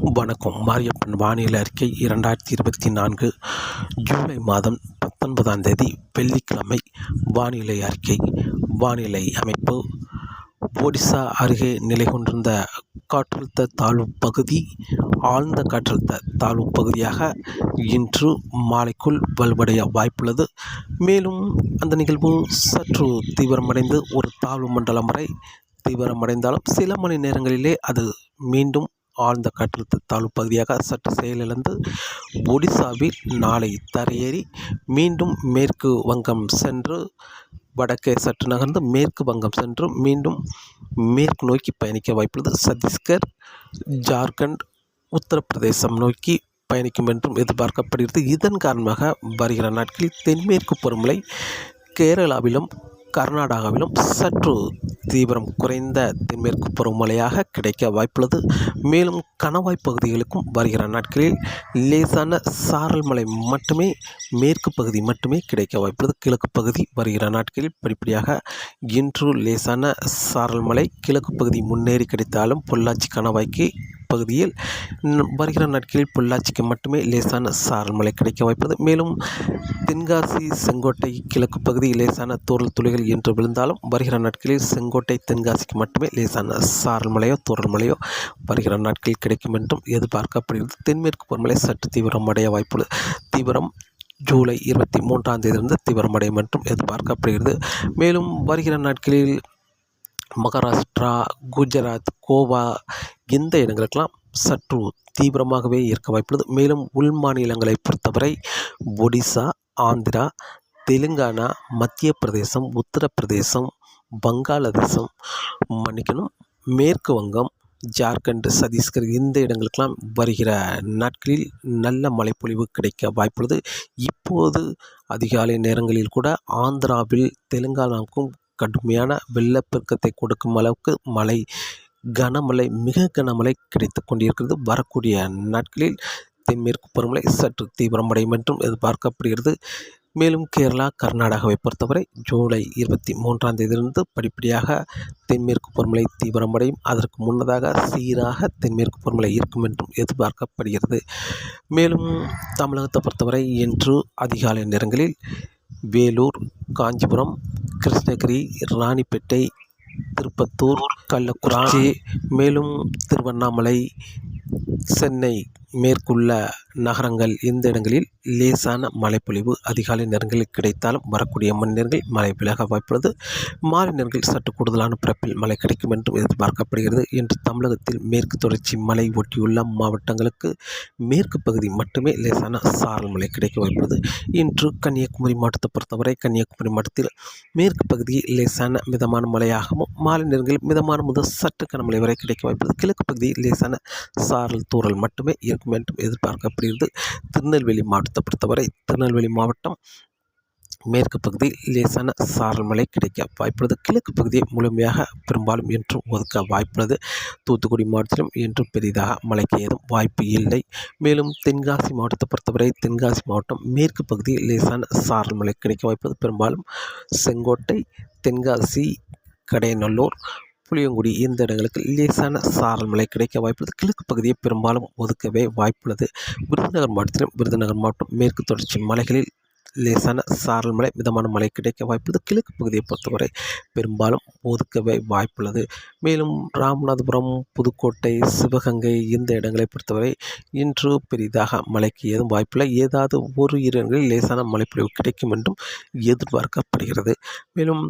வணக்கம். மாரியப்பன் வானிலை அறிக்கை இரண்டாயிரத்தி இருபத்தி நான்கு ஜூலை மாதம் பத்தொன்பதாம் தேதி வெள்ளிக்கிழமை வானிலை அறிக்கை. வானிலை அமைப்பு. ஒடிசா அருகே நிலை கொண்டிருந்த காற்றழுத்த தாழ்வு பகுதி ஆழ்ந்த காற்றழுத்த தாழ்வு பகுதியாக இன்று மாலைக்குள் வலுவடைய வாய்ப்புள்ளது. மேலும் அந்த நிகழ்வு சற்று தீவிரமடைந்து ஒரு தாழ்வு மண்டலம் வரை தீவிரமடைந்தாலும் சில மணி நேரங்களிலே அது மீண்டும் ஆழ்ந்த காற்றழுத்த தாழ்வு பகுதியாக சற்று செயலிழந்து ஒடிசாவில் நாளை தரையேறி மீண்டும் மேற்கு வங்கம் சென்று வடக்கே சற்று நகர்ந்து மேற்கு வங்கம் சென்று மீண்டும் மேற்கு நோக்கி பயணிக்க வாய்ப்புள்ளது. சத்தீஸ்கர் ஜார்க்கண்ட் உத்தரப்பிரதேசம் நோக்கி பயணிக்கும் என்றும் எதிர்பார்க்கப்படுகிறது. இதன் காரணமாக வருகிற நாட்களில் தென்மேற்கு பருவமழை கேரளாவிலும் கர்நாடகாவிலும் சற்று தீவிரம் குறைந்த தென்மேற்கு பருவமழையாக கிடைக்க வாய்ப்புள்ளது. மேலும் கணவாய் பகுதிகளுக்கும் வருகிற நாட்களில் லேசான சாரல் மழை மட்டுமே மேற்கு பகுதி மட்டுமே கிடைக்க வாய்ப்புள்ளது. கிழக்கு பகுதி வருகிற நாட்களில் படிப்படியாக இன்று லேசான சாரல் மழை கிழக்கு பகுதி முன்னேறி கிடைத்தாலும் பொள்ளாச்சி கணவாய்க்கு பகுதியில் வருகிற நாட்களில் பொள்ளாச்சிக்கு மட்டுமே லேசான சாரல் மழை கிடைக்க வாய்ப்பது. மேலும் தென்காசி செங்கோட்டை கிழக்கு பகுதி லேசான தூரல் துளிகள் என்று விழுந்தாலும் வருகிற நாட்களில் செங்கோட்டை தென்காசிக்கு மட்டுமே லேசான சாரல் மழையோ தூரல் மழையோ வருகிற நாட்களில் கிடைக்கும் என்றும் எதிர்பார்க்கப்படுகிறது. தென்மேற்கு பருவமழை சற்று தீவிரமடைய வாய்ப்புள்ளது. தீவிரம் ஜூலை இருபத்தி மூன்றாம் தேதியிலிருந்து தீவிரமடையும் என்றும் எதிர்பார்க்கப்படுகிறது. மேலும் வருகிற நாட்களில் மகாராஷ்டிரா குஜராத் கோவா இந்த இடங்களுக்கெல்லாம் சற்று தீவிரமாகவே இருக்க வாய்ப்புள்ளது. மேலும் உள் மாநிலங்களை பொறுத்தவரை ஒடிசா ஆந்திரா தெலுங்கானா மத்திய பிரதேசம் உத்தரப்பிரதேசம் வங்காளதேசம் மன்னிக்கணும். மேற்கு வங்கம் ஜார்க்கண்ட் சத்தீஸ்கர் இந்த இடங்களுக்கெல்லாம் வருகிற நாட்களில் நல்ல மழைப்பொழிவு கிடைக்க வாய்ப்புள்ளது. இப்போது அதிகாலை நேரங்களில் கூட ஆந்திராவில் தெலுங்கானாவுக்கும் கடுமையான வெள்ளப்பெருக்கத்தை கொடுக்கும் அளவுக்கு மழை கனமழை மிக கனமழை கிடைத்து கொண்டிருக்கிறது. வரக்கூடிய நாட்களில் தென்மேற்கு பருவமழை சற்று தீவிரமடையும் என்றும் எதிர்பார்க்கப்படுகிறது. மேலும் கேரளா கர்நாடகாவை பொறுத்தவரை ஜூலை இருபத்தி மூன்றாம் தேதியிலிருந்து படிப்படியாக தென்மேற்கு பருவமழை தீவிரமடையும். அதற்கு முன்னதாக சீராக தென்மேற்கு பருவமழை இருக்கும் என்றும் எதிர்பார்க்கப்படுகிறது. மேலும் தமிழகத்தை பொறுத்தவரை இன்று அதிகாலை நேரங்களில் வேலூர் காஞ்சிபுரம் கிருஷ்ணகிரி ராணிப்பேட்டை திருப்பத்தூர் கள்ளக்குறிச்சி மேலும் திருவண்ணாமலை சென்னை. மேற்குள்ள நகரங்கள் இந்த இடங்களில் லேசான மழைப்பொழிவு அதிகாலை நேரங்களில் கிடைத்தாலும் வரக்கூடிய மணி நேரங்கள் மழை விலக வாய்ப்புள்ளது. மாலை நேரங்களில் சற்று கூடுதலான பிறப்பில் மழை கிடைக்கும் என்றும் எதிர்பார்க்கப்படுகிறது. இன்று தமிழகத்தில் மேற்கு தொடர்ச்சி மலை ஒட்டியுள்ள மாவட்டங்களுக்கு மேற்கு பகுதி மட்டுமே லேசான சாரல் மழை கிடைக்க வாய்ப்புள்ளது. இன்று கன்னியாகுமரி மாவட்டத்தை பொறுத்தவரை கன்னியாகுமரி மாவட்டத்தில் மேற்கு பகுதியில் லேசான மிதமான மழையாகவும் மாலை நேரங்களில் மிதமான முதல் சற்று கனமழை வரை கிடைக்க வாய்ப்புள்ளது. கிழக்கு பகுதியில் லேசான சாரல் தூறல் மட்டுமே இருக்கும் என்றும் எதிர்பார்க்கப்படுகிறது திருநெல்வேலி மாவட்டத்தை பொறுத்தவரை திருநெல்வேலி மாவட்டம் மேற்கு பகுதியில் லேசான சாரல் மழை கிடைக்க வாய்ப்புள்ளது. கிழக்கு பகுதியை முழுமையாக பெரும்பாலும் என்றும் ஒதுக்க வாய்ப்புள்ளது. தூத்துக்குடி மாவட்டத்திலும் என்றும் பெரிதாக மழைக்கு ஏதும் வாய்ப்பு இல்லை. மேலும் தென்காசி மாவட்டத்தை பொறுத்தவரை தென்காசி மாவட்டம் மேற்கு பகுதியில் லேசான சாரல் மழை கிடைக்க வாய்ப்புள்ளது. பெரும்பாலும் செங்கோட்டை தென்காசி கடையநல்லூர் புளியங்குடி இந்த இடங்களுக்கு லேசான சாரல் மழை கிடைக்க வாய்ப்புள்ளது. கிழக்கு பகுதியை பெரும்பாலும் ஒதுக்கவே வாய்ப்புள்ளது. விருதுநகர் மாவட்டத்திலும் விருதுநகர் மாவட்டம் மேற்கு தொடர்ச்சி மலைகளில் லேசான சாரல் மழை மிதமான மழை கிடைக்க வாய்ப்புள்ளது. கிழக்கு பகுதியை பொறுத்தவரை பெரும்பாலும் ஒதுக்கவே வாய்ப்புள்ளது. மேலும் ராமநாதபுரம் புதுக்கோட்டை சிவகங்கை இந்த இடங்களை பொறுத்தவரை இன்று பெரிதாக மழைக்கு ஏதும் வாய்ப்பில்லை. ஏதாவது ஒரு இரு இடங்களில் லேசான மழைப்பொழிவு கிடைக்கும் என்றும் எதிர்பார்க்கப்படுகிறது. மேலும்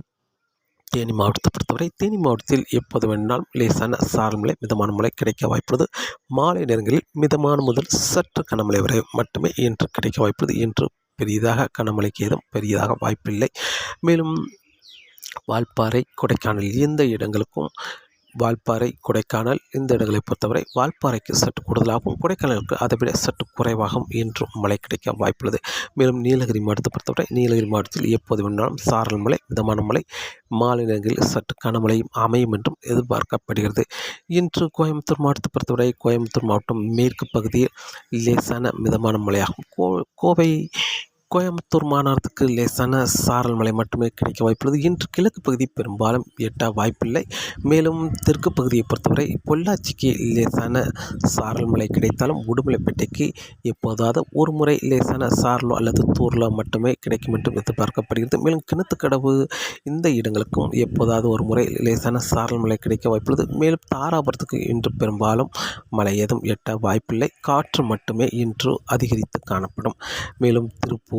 தேனி மாவட்டத்தை பொறுத்தவரை தேனி மாவட்டத்தில் எப்போது வேண்டாலும் லேசான சாரல் மழை மிதமான மழை கிடைக்க வாய்ப்புள்ளது. மாலை நேரங்களில் மிதமான முதல் சற்று கனமழை வரை மட்டுமே இன்று கிடைக்க வாய்ப்புள்ளது. இன்று பெரியதாக கனமழைக்கு ஏதும் பெரியதாக வாய்ப்பில்லை. மேலும் வால்பாறை கொடைக்கானல் இந்த இடங்களுக்கும் வால்பாறை கொடைக்கானல் இந்த இடங்களை பொறுத்தவரை வால்பாறைக்கு சற்று கூடுதலாகவும் கொடைக்கானலுக்கு அதை விட சற்று குறைவாகவும் இன்றும் மழை கிடைக்க வாய்ப்புள்ளது. மேலும் நீலகிரி மாவட்டத்தை பொறுத்தவரை நீலகிரி மாவட்டத்தில் எப்போது வேணாலும் சாரல் மழை மிதமான மழை மாலை நேரங்களில் சற்று கனமழையும் அமையும் என்றும் எதிர்பார்க்கப்படுகிறது. இன்று கோயம்புத்தூர் மாவட்டத்தை பொறுத்தவரை கோயம்புத்தூர் மாவட்டம் மேற்கு பகுதியில் லேசான மிதமான மழையாகும். கோ கோவை கோயம்புத்தூர் மாநகரத்துக்கு லேசான சாரல் மழை மட்டுமே கிடைக்க வாய்ப்புள்ளது. இன்று கிழக்கு பகுதி பெரும்பாலும் எட்ட வாய்ப்பில்லை. மேலும் தெற்கு பகுதியை பொறுத்தவரை பொள்ளாச்சிக்கு லேசான சாரல் மழை கிடைத்தாலும் உடுமலைப்பேட்டைக்கு எப்போதாவது ஒரு முறை லேசான சாரலோ அல்லது தூரலோ மட்டுமே கிடைக்கும் என்றும் எதிர்பார்க்கப்படுகிறது. மேலும் கிணத்துக்கடவு இந்த இடங்களுக்கும் எப்போதாவது ஒரு முறை லேசான சாரல் மழை கிடைக்க வாய்ப்புள்ளது. மேலும் தாராபுரத்துக்கு இன்று பெரும்பாலும் மழை ஏதும் எட்ட வாய்ப்பில்லை. காற்று மட்டுமே இன்று அதிகரித்து காணப்படும். மேலும் திருப்பூர்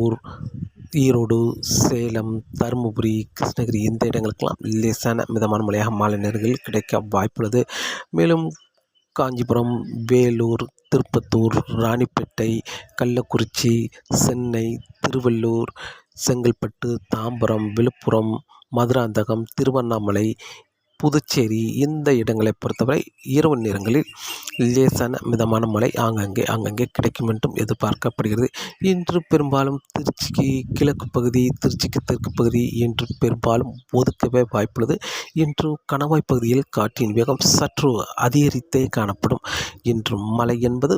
ஈரோடு சேலம் தருமபுரி கிருஷ்ணகிரி இந்த இடங்களுக்கெல்லாம் லேசான மிதமான மழையாக மாலை நேரங்களில் கிடைக்க வாய்ப்புள்ளது. மேலும் காஞ்சிபுரம் வேலூர் திருப்பத்தூர் ராணிப்பேட்டை கள்ளக்குறிச்சி சென்னை திருவள்ளூர் செங்கல்பட்டு தாம்பரம் விழுப்புரம் மதுராந்தகம் திருவண்ணாமலை புதுச்சேரி இந்த இடங்களை பொறுத்தவரை இரவு நேரங்களில் லேசான மிதமான மழை ஆங்காங்கே ஆங்காங்கே கிடைக்கும் என்றும் எதிர்பார்க்கப்படுகிறது. இன்று பெரும்பாலும் திருச்சிக்கு கிழக்கு பகுதி திருச்சிக்கு தெற்கு பகுதி இன்று பெரும்பாலும் ஒதுக்கவே வாய்ப்புள்ளது. இன்று கணவாய் பகுதியில் காற்றின் வேகம் சற்று அதிகரித்தே காணப்படும். இன்று மழை என்பது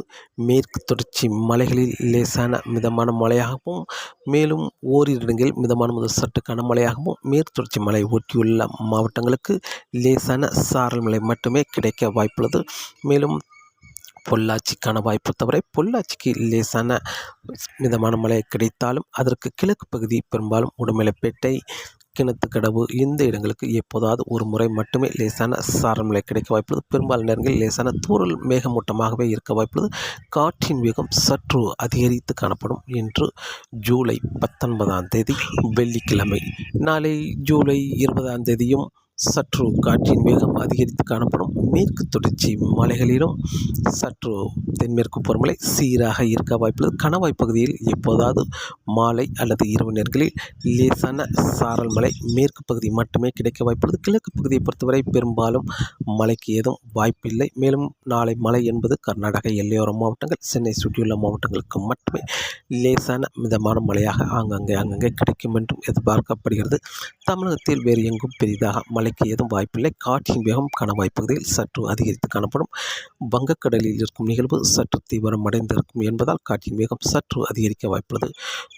மேற்கு தொடர்ச்சி மலைகளில் லேசான மிதமான மழையாகவும் மேலும் ஓரிரு இடங்களில் மிதமான முதல் சற்று கனமழையாகவும் மேற்கு தொடர்ச்சி மலை ஒட்டியுள்ள மாவட்டங்களுக்கு லேசான சாரல் மழை மட்டுமே கிடைக்க வாய்ப்புள்ளது. மேலும் பொள்ளாச்சிக்கான வாய்ப்பு தவிர பொள்ளாச்சிக்கு லேசான மிதமான மழை கிடைத்தாலும் அதற்கு கிழக்கு பகுதி பெரும்பாலும் உடுமலைப்பேட்டை கிணத்துக்கடவு இந்த இடங்களுக்கு எப்போதாவது ஒரு முறை மட்டுமே லேசான சாரல் மழை கிடைக்க வாய்ப்புள்ளது. பெரும்பாலான நேரங்களில் லேசான தூரல் மேகமூட்டமாகவே இருக்க வாய்ப்புள்ளது. காற்றின் வேகம் சற்று அதிகரித்து காணப்படும் என்று ஜூலை பத்தொன்பதாம் தேதி வெள்ளிக்கிழமை நாளை ஜூலை இருபதாம் தேதியும் சற்று காற்றின் வேகம் அதிகரித்து காணப்படும் மேற்கு தொடர்ச்சி மலைகளிலும் சற்று தென்மேற்கு பருவமழை சீராக இருக்க வாய்ப்புள்ளது. கணவாய் பகுதியில் எப்போதாவது மாலை அல்லது இரவு நேரங்களில் லேசான சாரல் மலை மேற்கு பகுதி மட்டுமே கிடைக்க வாய்ப்புள்ளது. கிழக்கு பகுதியை பொறுத்தவரை பெரும்பாலும் மழைக்கு ஏதும் வாய்ப்பில்லை. மேலும் நாளை மழை என்பது கர்நாடக எல்லையோர மாவட்டங்கள் சென்னை சுற்றியுள்ள மாவட்டங்களுக்கு மட்டுமே லேசான மிதமான மழையாக ஆங்காங்கே அங்கங்கே கிடைக்கும் என்றும் எதிர்பார்க்கப்படுகிறது. தமிழகத்தில் வேறு எங்கும் பெரிதாக மழைக்கு ஏதும் வாய்ப்பில்லை. காற்றின் வேகம் கணவாய் சற்று அதிகரித்து காணப்படும். வங்கக்கடலில் இருக்கும் நிகழ்வு சற்று தீவிரம் அடைந்திருக்கும் என்பதால் காற்றின் வேகம் சற்று அதிகரிக்க வாய்ப்புள்ளது.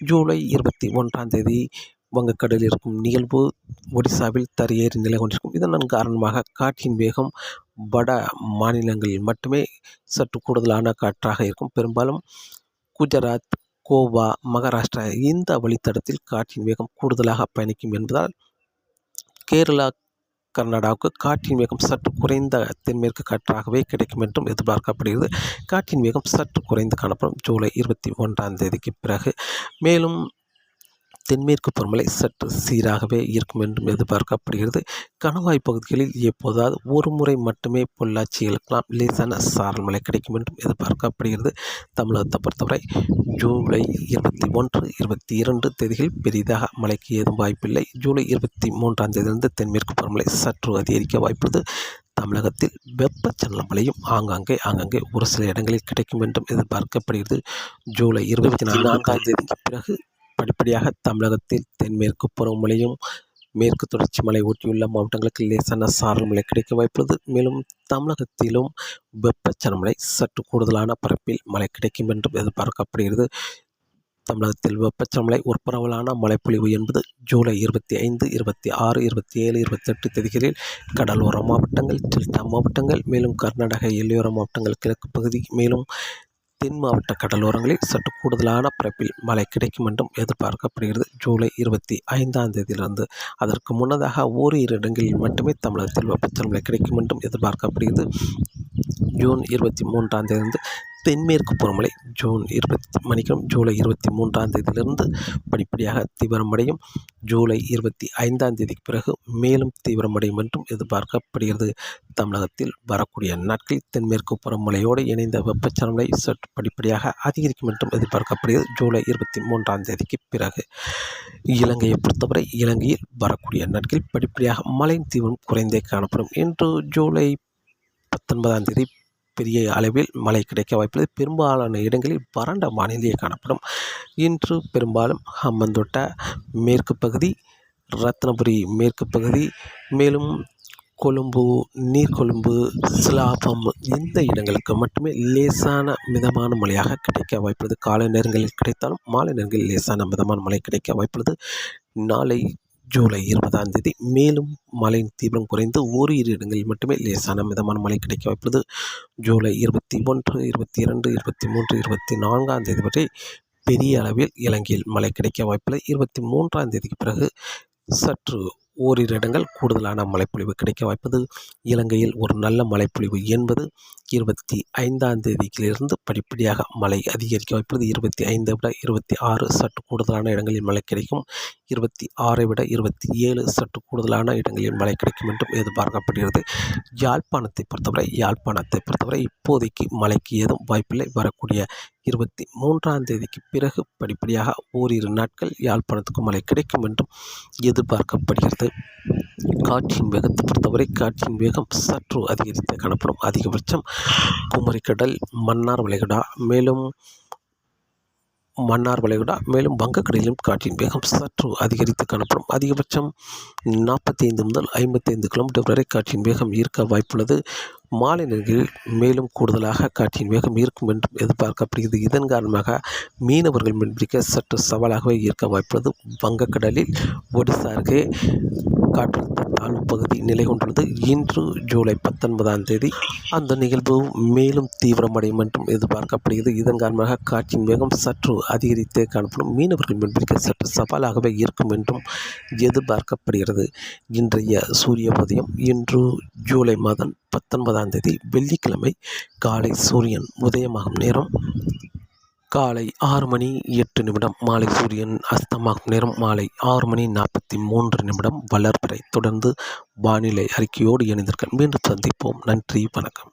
ஜூலை இருபத்தி ஒன்றாம் தேதி வங்கக்கடலில் இருக்கும் நிகழ்வு ஒடிசாவில் தரையேறி நிலை கொண்டிருக்கும். இதன் காரணமாக காற்றின் வேகம் வட மாநிலங்களில் மட்டுமே சற்று கூடுதலான காற்றாக இருக்கும். பெரும்பாலும் குஜராத் கோவா மகாராஷ்டிரா இந்த வழித்தடத்தில் காற்றின் வேகம் கூடுதலாக பயணிக்கும் என்பதால் கேரளா கர்நாடகாவுக்கு காற்றின் வேகம் சற்று குறைந்த தென்மேற்கு காற்றாகவே கிடைக்கும் என்றும் எதிர்பார்க்கப்படுகிறது. காற்றின் வேகம் சற்று குறைந்து காணப்படும் ஜூலை இருபத்தி ஒன்றாம் தேதிக்கு பிறகு. மேலும் தென்மேற்கு பருவமழை சற்று சீராகவே இருக்கும் என்றும் எதிர்பார்க்கப்படுகிறது. கணவாய் பகுதிகளில் எப்போதாவது ஒரு முறை மட்டுமே பொள்ளாச்சிகளுக்கெல்லாம் லேசான சாரல் மழை கிடைக்கும் என்றும் எதிர்பார்க்கப்படுகிறது. தமிழகத்தை பொறுத்தவரை ஜூலை இருபத்தி ஒன்று இருபத்தி இரண்டு தேதிகளில் பெரிதாக மழைக்கு ஏதும் வாய்ப்பில்லை. ஜூலை இருபத்தி மூன்றாம் தேதியிலிருந்து தென்மேற்கு பருவமழை சற்று அதிகரிக்க வாய்ப்புள்ளது. தமிழகத்தில் வெப்பச்சலன மழையும் ஆங்காங்கே ஆங்காங்கே ஒரு சில இடங்களில் கிடைக்கும் என்றும் எதிர்பார்க்கப்படுகிறது. ஜூலை இருபத்தி நான்காம் தேதிக்கு பிறகு படிப்படியாக தமிழகத்தில் தென்மேற்கு பருவமழையும் மேற்கு தொடர்ச்சி மலை ஒட்டியுள்ள மாவட்டங்களுக்கு லேசான சாரல் மழை கிடைக்க வாய்ப்புள்ளது. மேலும் தமிழகத்திலும் வெப்பச்சலன மழை சற்று கூடுதலான பரப்பில் மழை கிடைக்கும் என்றும் எதிர்பார்க்கப்படுகிறது. தமிழகத்தில் வெப்பச்சமலை ஒரு பரவலான மழைப்பொழிவு என்பது ஜூலை இருபத்தி ஐந்து இருபத்தி ஆறு இருபத்தி ஏழு இருபத்தெட்டு தேதிகளில் கடலோர மாவட்டங்கள் டெல்டா மாவட்டங்கள் மேலும் கர்நாடக எல்லையோர மாவட்டங்கள் கிழக்கு பகுதி மேலும் தென் மாவட்ட கடலோரங்களில் சற்று கூடுதலான பரப்பில் மழை கிடைக்கும் என்றும் எதிர்பார்க்கப்படுகிறது. ஜூலை இருபத்தி ஐந்தாம் தேதியிலிருந்து அதற்கு முன்னதாக ஓரிரு இடங்களில் மட்டுமே தமிழகத்தில் வெப்பச்சலன மழை கிடைக்கும் என்றும் எதிர்பார்க்கப்படுகிறது. ஜூன் இருபத்தி மூன்றாம் தேதியிலிருந்து தென்மேற்கு பருவமழை ஜூன் இருபத்தி மணிக்கும் ஜூலை இருபத்தி மூன்றாம் தேதியிலிருந்து படிப்படியாக தீவிரமடையும். ஜூலை இருபத்தி ஐந்தாம் தேதிக்கு பிறகு மேலும் தீவிரமடையும் என்றும் எதிர்பார்க்கப்படுகிறது. தமிழகத்தில் வரக்கூடிய நாட்களில் தென்மேற்கு பருவமழையோடு இணைந்த வெப்பச்சலனை சற்று படிப்படியாக அதிகரிக்கும் என்றும் எதிர்பார்க்கப்படுகிறது. ஜூலை இருபத்தி மூன்றாம் தேதிக்கு பிறகு இலங்கையை பொறுத்தவரை இலங்கையில் வரக்கூடிய நாட்களில் படிப்படியாக மழையின் தீவிரம் குறைந்தே காணப்படும். இன்று ஜூலை பத்தொன்பதாம் தேதி பெரிய அளவில் மழை கிடைக்க வாய்ப்புள்ளது. பெரும்பாலான இடங்களில் வறண்ட வானிலையே காணப்படும். இன்று பெரும்பாலும் ஹம்மந்தோட்ட மேற்கு பகுதி ரத்னபுரி மேற்கு பகுதி மேலும் கொழும்பு நீர்கொழும்பு சிலாபம் இந்த இடங்களுக்கு மட்டுமே லேசான மிதமான மழையாக கிடைக்க வாய்ப்புள்ளது. காலை நேரங்களில் கிடைத்தாலும் மாலை நேரங்களில் லேசான மிதமான மழை கிடைக்க வாய்ப்புள்ளது. நாளை ஜூலை இருபதாம் தேதி மேலும் மழையின் தீவிரம் குறைந்து ஓரிரு இடங்களில் மட்டுமே லேசான மிதமான மழை கிடைக்க வாய்ப்புள்ளது. ஜூலை இருபத்தி ஒன்று இருபத்தி இரண்டு இருபத்தி மூன்று இருபத்தி நான்காம் தேதி வரை பெரிய அளவில் இலங்கையில் மழை கிடைக்க வாய்ப்புள்ளது இருபத்தி மூன்றாம் தேதிக்கு பிறகு சற்று ஓரிரு இடங்கள் கூடுதலான மழைப்பொழிவு கிடைக்க வாய்ப்பது. இலங்கையில் ஒரு நல்ல மழைப்பொழிவு என்பது இருபத்தி ஐந்தாம் தேதியிலிருந்து படிப்படியாக மழை அதிகரிக்க வாய்ப்புள்ளது இருபத்தி ஐந்தை விட இருபத்தி ஆறு சற்று கூடுதலான இடங்களில் மழை கிடைக்கும். இருபத்தி ஆறை விட இருபத்தி ஏழு சற்று கூடுதலான இடங்களில் மழை கிடைக்கும் என்றும் எதிர்பார்க்கப்படுகிறது. யாழ்ப்பாணத்தை பொறுத்தவரை யாழ்ப்பாணத்தை பொறுத்தவரை இப்போதைக்கு மழைக்கு ஏதும் வாய்ப்பில்லை. வரக்கூடிய இருபத்தி மூன்றாம் தேதிக்கு பிறகு படிப்படியாக ஓரிரு நாட்கள் யாழ்ப்பாணத்துக்கு மழை கிடைக்கும் என்றும் எதிர்பார்க்கப்படுகிறது. காற்றின் வேகத்தை பொறுத்தவரை காற்றின் வேகம் சற்று அதிகரித்து காணப்படும். அதிகபட்சம் குமரிக்கடல் மன்னார் வளைகுடா மேலும் மன்னார் வளைகுடா மேலும் வங்கக்கடலிலும் காற்றின் வேகம் சற்று அதிகரித்து காணப்படும். அதிகபட்சம் நாற்பத்தி ஐந்து முதல் ஐம்பத்தைந்து கிலோமீட்டர் வரை காற்றின் வேகம் இருக்க வாய்ப்புள்ளது. மாலை நேரங்களில் மேலும் கூடுதலாக காற்றின் வேகம் இருக்கும் என்றும் எதிர்பார்க்கப்படுகிறது. இதன் காரணமாக மீனவர்கள் மீன்பிடிக்க சற்று சவாலாகவே இருக்க வாய்ப்புள்ளது. வங்கக்கடலில் ஒடிசா அருகே காற்றழுத்த தாழ்வு பகுதி நிலை கொண்டுள்ளது. இன்று ஜூலை பத்தொன்பதாம் தேதி அந்த நிகழ்வு மேலும் தீவிரமடையும் என்றும் எதிர்பார்க்கப்படுகிறது. இதன் காரணமாக காற்றின் வேகம் சற்று அதிகரித்தே காணப்படும். மீனவர்கள் மீன்பிடிக்க சற்று சவாலாகவே இருக்கும் என்றும் எதிர்பார்க்கப்படுகிறது. இன்றைய சூரிய உதயம் இன்று ஜூலை மாதம் பத்தொன்பதாம் தேதி வெள்ளிக்கிழமை காலை சூரியன் உதயமாகும் நேரம். காலை ஆறு மணி எட்டு நிமிடம் மாலை சூரியன் அஸ்தமாகும் நேரம். மாலை ஆறு மணி நாற்பத்தி மூன்று நிமிடம் வளர்பிறை. தொடர்ந்து வானிலை அறிக்கையோடு இணைந்திருக்க மீண்டும் சந்திப்போம். நன்றி வணக்கம்.